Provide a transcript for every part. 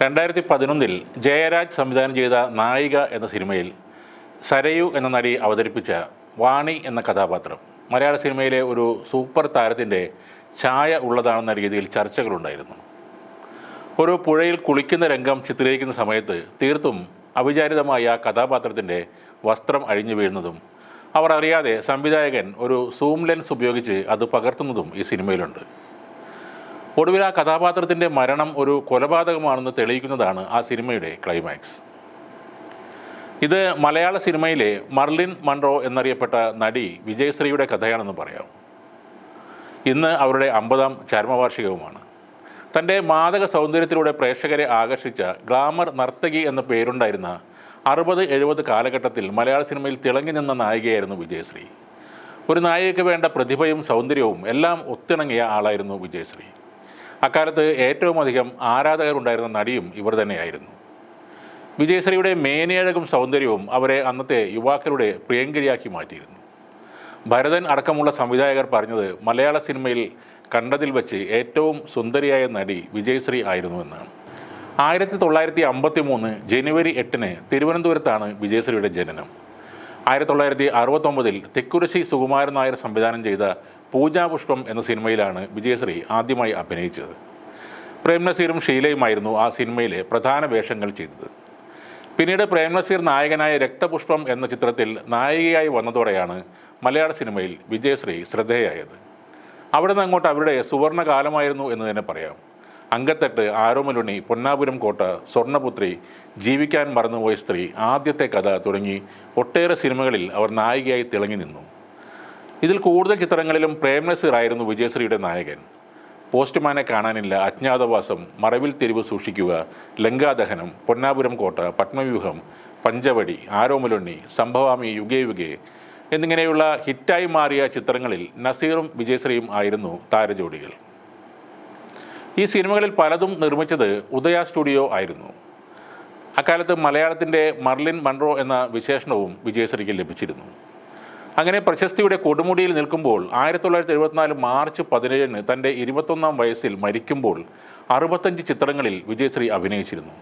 രണ്ടായിരത്തി പതിനൊന്നിൽ ജയരാജ് സംവിധാനം ചെയ്ത നായിക എന്ന സിനിമയിൽ സരയു എന്ന നടി അവതരിപ്പിച്ച വാണി എന്ന കഥാപാത്രം. മലയാള സിനിമയിലെ ഒരു സൂപ്പർ താരത്തിന്റെ ഛായ ഉള്ളതാണെന്ന രീതിയിൽ ചർച്ചകളുണ്ടായിരുന്നു. ഒരു പുഴയിൽ കുളിക്കുന്ന രംഗം ചിത്രീകരിക്കുന്ന സമയത്ത് തീർത്തും അവിചാരിതമായ ആ കഥാപാത്രത്തിന്റെ വസ്ത്രം അഴിഞ്ഞു വീഴുന്നതും അവർ അറിയാതെ സംവിധായകൻ ഒരു സൂം ലെൻസ് ഉപയോഗിച്ച് അത് പകർത്തുന്നതും ഈ സിനിമയിലുണ്ട്. ഒടുവിൽ ആ കഥാപാത്രത്തിന്റെ മരണം ഒരു കൊലപാതകമാണെന്ന് തെളിയിക്കുന്നതാണ് ആ സിനിമയുടെ ക്ലൈമാക്സ്. ഇത് മലയാള സിനിമയിലെ മർലിൻ മൺറോ എന്നറിയപ്പെട്ട നടി വിജയശ്രീയുടെ കഥയാണെന്ന് പറയാം. ഇന്ന് അവരുടെ അമ്പതാം ചരമവാർഷികവുമാണ്. തന്റെ മാദക സൗന്ദര്യത്തിലൂടെ പ്രേക്ഷകരെ ആകർഷിച്ച ഗ്ലാമർ നർത്തകി എന്ന പേരുണ്ടായിരുന്ന അറുപത് എഴുപത് കാലഘട്ടത്തിൽ മലയാള സിനിമയിൽ തിളങ്ങി നിന്ന നായികയായിരുന്നു വിജയശ്രീ. ഒരു നായികയ്ക്ക് വേണ്ട പ്രതിഭയും സൗന്ദര്യവും എല്ലാം ഒത്തിണങ്ങിയ ആളായിരുന്നു വിജയശ്രീ. അക്കാലത്ത് ഏറ്റവും അധികം ആരാധകർ ഉണ്ടായിരുന്ന നടിയും ഇവർ തന്നെയായിരുന്നു. വിജയശ്രീയുടെ മേനേഴകും സൗന്ദര്യവും അവരെ അന്നത്തെ യുവാക്കളുടെ പ്രിയങ്കരിയാക്കി മാറ്റിയിരുന്നു. ഭരതൻ അടക്കമുള്ള സംവിധായകർ പറഞ്ഞത് മലയാള സിനിമയിൽ കണ്ടതിൽ വെച്ച് ഏറ്റവും സുന്ദരിയായ നടി വിജയശ്രീ ആയിരുന്നു എന്നാണ്. ആയിരത്തി തൊള്ളായിരത്തി അമ്പത്തി മൂന്ന് ജനുവരി എട്ടിന് തിരുവനന്തപുരത്താണ് വിജയശ്രീയുടെ ജനനം. ആയിരത്തി തൊള്ളായിരത്തി അറുപത്തൊമ്പതിൽ തെക്കുരശി സുകുമാരൻ നായർ സംവിധാനം ചെയ്ത പൂജാപുഷ്പം എന്ന സിനിമയിലാണ് വിജയശ്രീ ആദ്യമായി അഭിനയിച്ചത്. പ്രേംനസീറും ഷീലയുമായിരുന്നു ആ സിനിമയിലെ പ്രധാന വേഷങ്ങൾ ചെയ്തത്. പിന്നീട് പ്രേംനസീർ നായകനായ രക്തപുഷ്പം എന്ന ചിത്രത്തിൽ നായികയായി വന്നതോടെയാണ് മലയാള സിനിമയിൽ വിജയശ്രീ ശ്രദ്ധേയായത് അവിടെ നിന്ന് അങ്ങോട്ട് അവരുടെ സുവർണകാലമായിരുന്നു എന്ന് തന്നെ പറയാം. അങ്കത്തട്ട് ആരോമലുണി പൊന്നാപുരം കോട്ട സ്വർണപുത്രി ജീവിക്കാൻ മറന്നുപോയ സ്ത്രീ ആദ്യത്തെ കഥ തുടങ്ങി ഒട്ടേറെ സിനിമകളിൽ അവർ നായികയായി തിളങ്ങി നിന്നു. ഇതിൽ കൂടുതൽ ചിത്രങ്ങളിലും പ്രേംനസീർ ആയിരുന്നു വിജയശ്രീയുടെ നായകൻ. പോസ്റ്റ്മാനെ കാണാനില്ല അജ്ഞാതവാസം മറവിൽ തെരുവ് സൂക്ഷിക്കുക ലങ്കാദഹനം പൊന്നാപുരം കോട്ട പത്മവ്യൂഹം പഞ്ചവടി ആരോമലുണ്ണി സംഭവാമി യുഗേ യുഗേ എന്നിങ്ങനെയുള്ള ഹിറ്റായി മാറിയ ചിത്രങ്ങളിൽ നസീറും വിജയശ്രീയും ആയിരുന്നു താരജോഡികൾ. ഈ സിനിമകളിൽ പലതും നിർമ്മിച്ചത് ഉദയ സ്റ്റുഡിയോ ആയിരുന്നു. അക്കാലത്ത് മലയാളത്തിന്റെ മർലിൻ മൺറോ എന്ന വിശേഷണവും വിജയശ്രീക്ക് ലഭിച്ചിരുന്നു. അങ്ങനെ പ്രശസ്തിയുടെ കൊടുമുടിയിൽ നിൽക്കുമ്പോൾ ആയിരത്തി തൊള്ളായിരത്തി എഴുപത്തിനാല് മാർച്ച് പതിനേഴിന് തന്റെ ഇരുപത്തൊന്നാം വയസ്സിൽ മരിക്കുമ്പോൾ അറുപത്തഞ്ച് ചിത്രങ്ങളിൽ വിജയശ്രീ അഭിനയിച്ചിരുന്നു.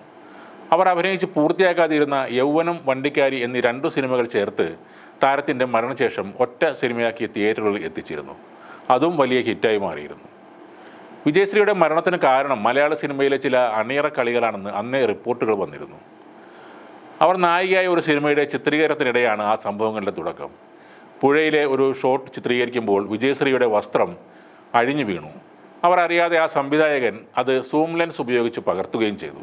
അവർ അഭിനയിച്ച് പൂർത്തിയാക്കാതിരുന്ന യൗവനം വണ്ടിക്കാരി എന്നീ രണ്ടു സിനിമകൾ ചേർത്ത് താരത്തിന്റെ മരണശേഷം ഒറ്റ സിനിമയാക്കി തിയേറ്ററുകളിൽ എത്തിച്ചിരുന്നു. അതും വലിയ ഹിറ്റായി മാറിയിരുന്നു. വിജയശ്രീയുടെ മരണത്തിന് കാരണം മലയാള സിനിമയിലെ ചില അണിയറ കളികളാണെന്ന് അന്നേ റിപ്പോർട്ടുകൾ വന്നിരുന്നു. അവർ നായികയായ ഒരു സിനിമയുടെ ചിത്രീകരണത്തിനിടെയാണ് ആ സംഭവങ്ങളുടെ തുടക്കം. പുഴയിലെ ഒരു ഷോട്ട് ചിത്രീകരിക്കുമ്പോൾ വിജയശ്രീയുടെ വസ്ത്രം അഴിഞ്ഞു വീണു. അവർ അറിയാതെ ആ സംവിധായകൻ അത് സൂം ലെൻസ് ഉപയോഗിച്ച് പകർത്തുകയും ചെയ്തു.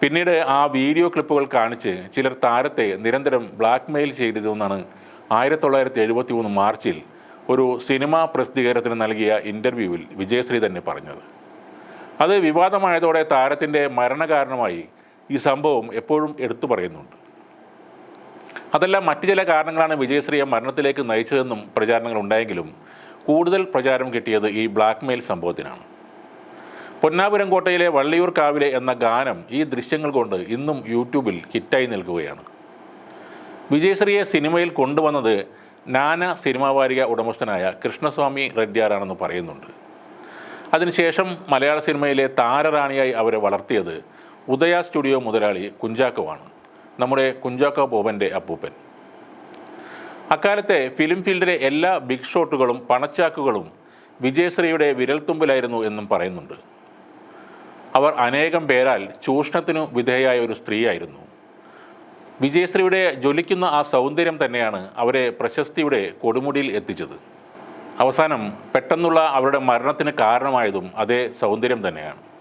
പിന്നീട് ആ വീഡിയോ ക്ലിപ്പുകൾ കാണിച്ച് ചിലർ താരത്തെ നിരന്തരം ബ്ലാക്ക് മെയിൽ ചെയ്തിരുന്നെന്നാണ് ആയിരത്തി തൊള്ളായിരത്തി എഴുപത്തി മൂന്ന് മാർച്ചിൽ ഒരു സിനിമാ പ്രസിദ്ധീകരണത്തിന് നൽകിയ ഇന്റർവ്യൂവിൽ വിജയശ്രീ തന്നെ പറഞ്ഞത്. അത് വിവാദമായതോടെ താരത്തിന്റെ മരണകാരണമായി ഈ സംഭവം എപ്പോഴും എടുത്തു പറയുന്നുണ്ട്. അതെല്ലാം മറ്റു ചില കാരണങ്ങളാണ് വിജയശ്രീയെ മരണത്തിലേക്ക് നയിച്ചതെന്നും പ്രചാരണങ്ങൾ ഉണ്ടായെങ്കിലും കൂടുതൽ പ്രചാരം കിട്ടിയത് ഈ ബ്ലാക്ക് മെയിൽ സംഭവത്തിനാണ്. പൊന്നാപുരം കോട്ടയിലെ വള്ളിയൂർ കാവിലെ എന്ന ഗാനം ഈ ദൃശ്യങ്ങൾ കൊണ്ട് ഇന്നും യൂട്യൂബിൽ ഹിറ്റായി നിൽക്കുകയാണ്. വിജയശ്രീയെ സിനിമയിൽ കൊണ്ടുവന്നത് നാന സിനിമാ വാരിക ഉടമസ്ഥനായ കൃഷ്ണസ്വാമി റെഡ്ഡിയാറാണെന്ന് പറയുന്നുണ്ട്. അതിനുശേഷം മലയാള സിനിമയിലെ താരറാണിയായി അവരെ വളർത്തിയത് ഉദയ സ്റ്റുഡിയോ മുതലാളി കുഞ്ചാക്കോവാണ് നമ്മുടെ കുഞ്ചാക്കോ ബോബന്റെ അപ്പൂപ്പൻ. അക്കാലത്തെ ഫിലിം ഫീൽഡിലെ എല്ലാ ബിഗ് ഷോട്ടുകളും പണച്ചാക്കുകളും വിജയശ്രീയുടെ വിരൽത്തുമ്പിലായിരുന്നു എന്നും പറയുന്നുണ്ട്. അവർ അനേകം പേരാൽ ചൂഷണത്തിനു വിധേയായ ഒരു സ്ത്രീയായിരുന്നു. വിജയശ്രീയുടെ ജ്വലിക്കുന്ന ആ സൗന്ദര്യം തന്നെയാണ് അവരെ പ്രശസ്തിയുടെ കൊടുമുടിയിൽ എത്തിച്ചത്. അവസാനം പെട്ടെന്നുള്ള അവരുടെ മരണത്തിന് കാരണമായതും അതേ സൗന്ദര്യം തന്നെയാണ്.